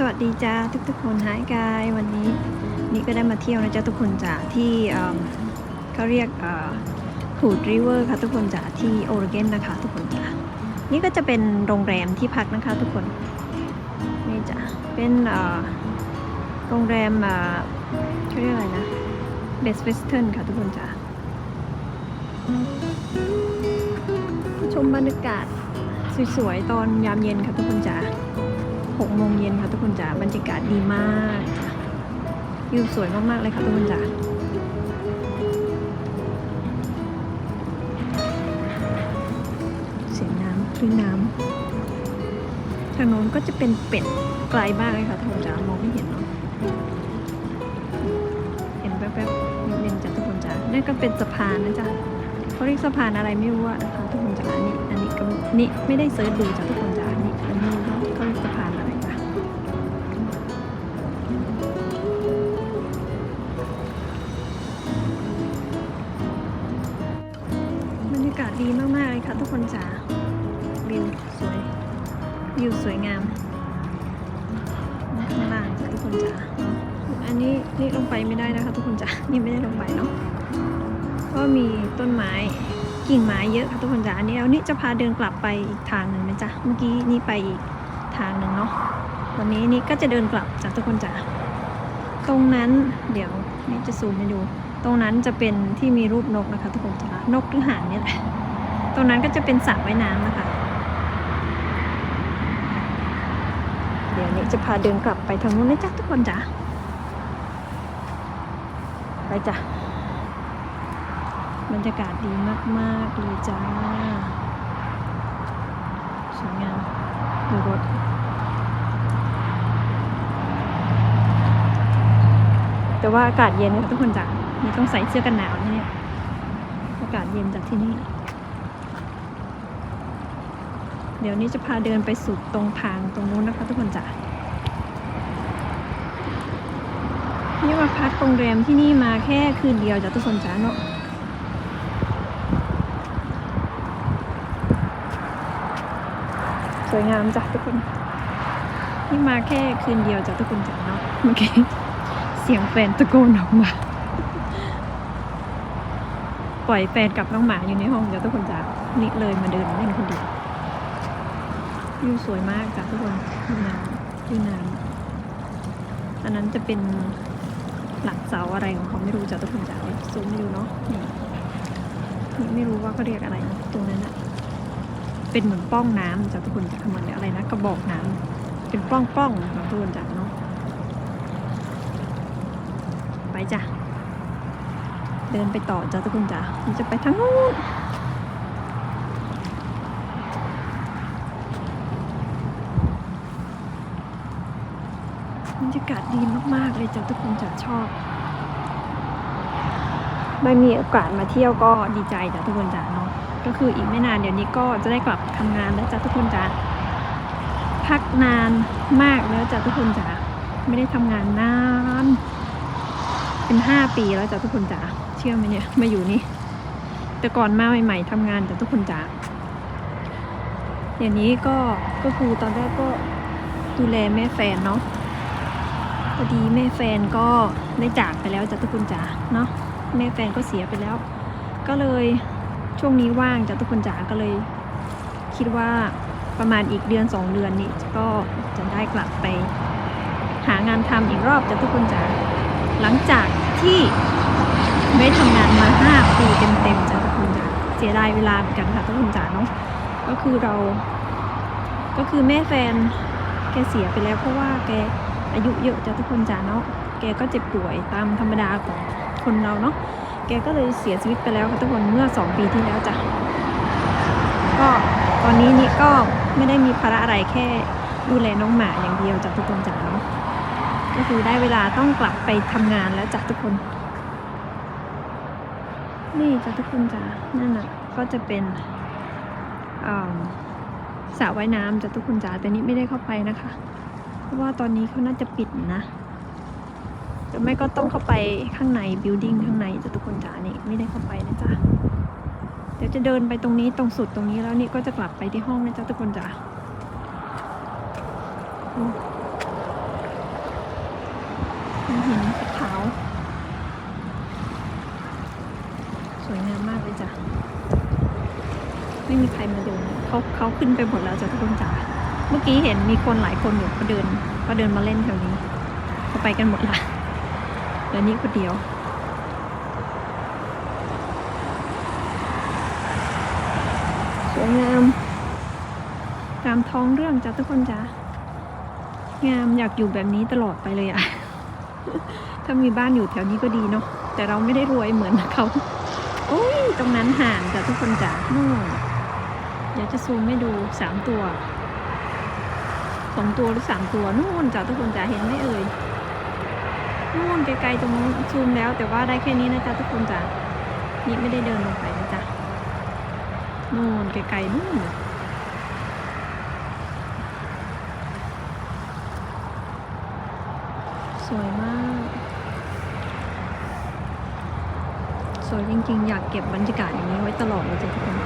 สวัสดีจ้าทุกทุกๆคนหายกายวันนี้นี่ก็ได้มาเที่ยวนะจ๊ะทุกคนจ้าที่เขาเรียกหูดริเวอร์ค่ะทุกคนจ้าที่โอเรกอนนะคะ ทุกคนจ้านี่ก็จะเป็นโรงแรมที่พักนะคะ ทุกคนนี่จ้ะเป็นโรงแรมอ่อเขาเรียกอะไรนะเบสเวสเทิร์นค่ะทุกคนจ้าชมบรรยากาศสวยๆตอนยามเย็นค่ะทุกคนจ้า หกโมงเย็นค่ะทุกคนจ๋าบรรยากาศดีมากวิวสวยมากๆเลยค่ะทุกคนจ๋าเสียงน้ำคลื่นน้ำทางโน้นก็จะเป็นเป็ดไกลมากเลยค่ะทุกคนจ๋ามองไม่เห็นเนาะเห็นแป๊บๆนิดนึงจ้ะทุกคนจ๋านั่นก็เป็นสะพานนะจ๊ะเขาเรียกสะพานอะไรไม่รู้อะนะคะทุกคนจ๋าอันนี้อันนี้ก็นี่ไม่ได้เซิร์ชดูจ้ะทุกคน วิวสวยงามข้างล่างทุกคนจ๋าอันนี้นี่ลงไปไม่ได้นะคะ ทุกคนจ๋านี่ไม่ได้ลงไปเนาะก็มีต้นไม้กิ่งไม้เยอะค่ะทุกคนจ๋าอันนี้เอานี่จะพาเดินกลับไปอีกทางหนึ่งนะจ๊ะเมื่อกี้นี่ไปอีกทางหนึ่งเนาะวันนี้นี่ก็จะเดินกลับจ้ะทุกคนจ๋าตรงนั้นเดี๋ยวนี่จะซูมให้ดู ตรงนั้นจะเป็นที่มีรูปนกนะคะ ทุกคนจ๋านกหรือหานเนี่ยแหละตรงนั้นก็จะเป็นสระว่ายน้ำนะคะ เดี๋ยวนี้จะพาเดินกลับไปทางนู้นนะจ๊ะทุกคนจ๋าไปจ้ะบรรยากาศดีมาก ๆ เลยจ้าสวยงามดูรถแต่ว่าอากาศเย็นนะทุกคนจ๋านี่ต้องใส่เสื้อกันหนาวนะเนี่ย อากาศเย็นจากที่นี่ เดี๋ยวนี้จะพาเดินไปสุดตรงทางตรงนู้นนะคะทุกคนจ๋านี่มาพักโรงแรมที่นี่มาแค่คืนเดียวจ้ะทุกคนจ๋าเนาะสวยงามจ้ะทุกคนนี่มาแค่คืนเดียวจ้ะทุกคนจ๋าเนาะเมื่อกี้เสียงแฟนตะโกนออกมาปล่อยแฟนกับน้องหมาอยู่ในห้องจ้ะทุกคนจ้ะนี่เลยมาเดินเล่นคนเดียว วิวสวยมากจ้ะทุกคนวิวน้ำวิวน้ำอันนั้นจะเป็นหลังเสาอะไรของเขาไม่รู้จ้ะทุกคนจ้ะเดี๋ยวซูมไม่ดูเนาะนี่นี่ไม่รู้ว่าเขาเรียกอะไรตรงนั้นอะเป็นเหมือนป้องน้ำจ้ะทุกคนจ้ะเหมือนอะไรนะกระบอกน้ำเป็นป้องป้องๆของทุกคนจ้ะเนาะไปจ้ะเดินไปต่อจ้ะทุกคนจ้ะมันจะไปทางนู้น รรยากาศดีมากๆเลยจ้ะทุกคนจะชอบได้มีโอกาสมาเที่ยวก็ดีใจจ้ะทุกคนจ้ะเนาะก็คืออีกไม่นานเดี๋ยวนี้ก็จะได้กลับทำงานแล้วจ้ะทุกคนจ้ะพักนานมากแล้วจ้ะทุกคนจ้ะไม่ได้ทำงานนานเป็นห้าปีแล้วจ้ะทุกคนจ๋าเชื่อไหมเนี่ยมาอยู่นี่แต่ก่อนมาใหม่ๆทำงานแต่ทุกคนจ๋าเดี๋ยวนี้ก็ก็คือตอนแรกก็ดูแลแม่แฟนเนาะ พอดีแม่แฟนก็ได้จากไปแล้วจ้ะทุกคนจ๋าเนาะแม่แฟนก็เสียไปแล้ว ก็เลยช่วงนี้ว่างจ้ะทุกคนจ๋าก็เลย คิดว่าประมาณอีกเดือนสองเดือนนี้ก็จะได้กลับไป หางานทำอีกรอบจ้ะทุกคนจ๋าหลังจากที่ไม่ได้ทำงานมา 5 ปีเต็มๆจ้ะทุกคนจ๋าเสียดายเวลาเหมือนกันค่ะทุกคนจ๋าเนาะก็คือเรา ก็คือแม่แฟนแกเสียไปแล้วเพราะว่าแก อายุเยอะจ้ะทุกคนจ๋าเนาะแกก็เจ็บป่วยตามธรรมดาของคนเราเนาะแกก็เลยเสียชีวิตไปแล้วค่ะทุกคนเมื่อ 2 ปีที่แล้วจ้ะก็ตอนนี้นี่ก็ไม่ได้มีภาระอะไรแค่ดูแลน้องหมาอย่างเดียวจ้ะทุกคนจ๋าเนาะก็คือได้เวลาต้องกลับไปทำงานแล้วจ้ะทุกคน นี่จ้ะทุกคนจ้ะนั่นน่ะก็จะเป็นอ่าสระว่ายน้ำจ้ะทุกคนจ้ะแต่นี่ไม่ได้เข้าไปนะคะ ว่าตอนนี้เขาน่าจะปิดนะแต่ไม่ก็ต้องเข้าไปข้างในบิลดิ้งข้างในจะทุกคนจ๋านี่ไม่ได้เข้าไปนะจ๊ะเดี๋ยวจะเดินไปตรงนี้ตรงสุดตรงนี้แล้วนี่ก็จะกลับไปที่ห้องนะจ๊ะทุกคนจ๋าหินขาว สวยงามมากเลยจ้ะ ไม่มีใครมาดูเขาเขาขึ้นไปหมดแล้วจ้ะทุกคนจ๋า เมื่อกี้เห็นมีคนหลายคนอยู่เขาเดินเขาเดินมาเล่นแถวนี้เขาไปกันหมดละเดี๋ยวนี้คนเดียวสวยงามตามท้องเรื่องจ้ะทุกคนจ้างามอยากอยู่แบบนี้ตลอดไปเลยอะถ้ามีบ้านอยู่แถวนี้ก็ดีเนาะแต่เราไม่ได้รวยเหมือนเขาโอ้ยตรงนั้นห่างจ้ะทุกคนจ๋านู่นเดี๋ยวจะซูมให้ดูสามตัว สองตัวหรือสามตัวนู่นจ้ะทุกคนจ๋าเห็นไหมเอ่ยนู่นไกลๆตรงนู้นซูมแล้ว แต่ว่าได้แค่นี้นะจ๊ะทุกคนจ๋านี่ไม่ได้เดินลงไปนะจ๊ะนู่นไกลๆนู่นสวยมาก สวยจริงๆ อยากเก็บบรรยากาศอย่างนี้ไว้ตลอดเลยจ้ะทุกคน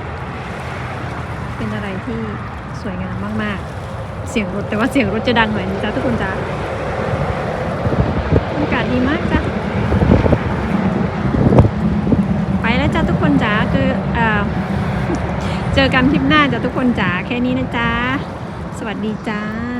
เป็นอะไรที่สวยงามมากๆ เสียงรถแต่ว่าเสียงรถจะดังหน่อยนะจ๊ะทุกคนจ้าอากาศดีมากจ้ะไปแล้วจ้ะทุกคนจ๋าคือเอ่อเจอกันคลิปหน้าจ้ะทุกคนจ๋าแค่นี้นะจ๊ะสวัสดีจ้า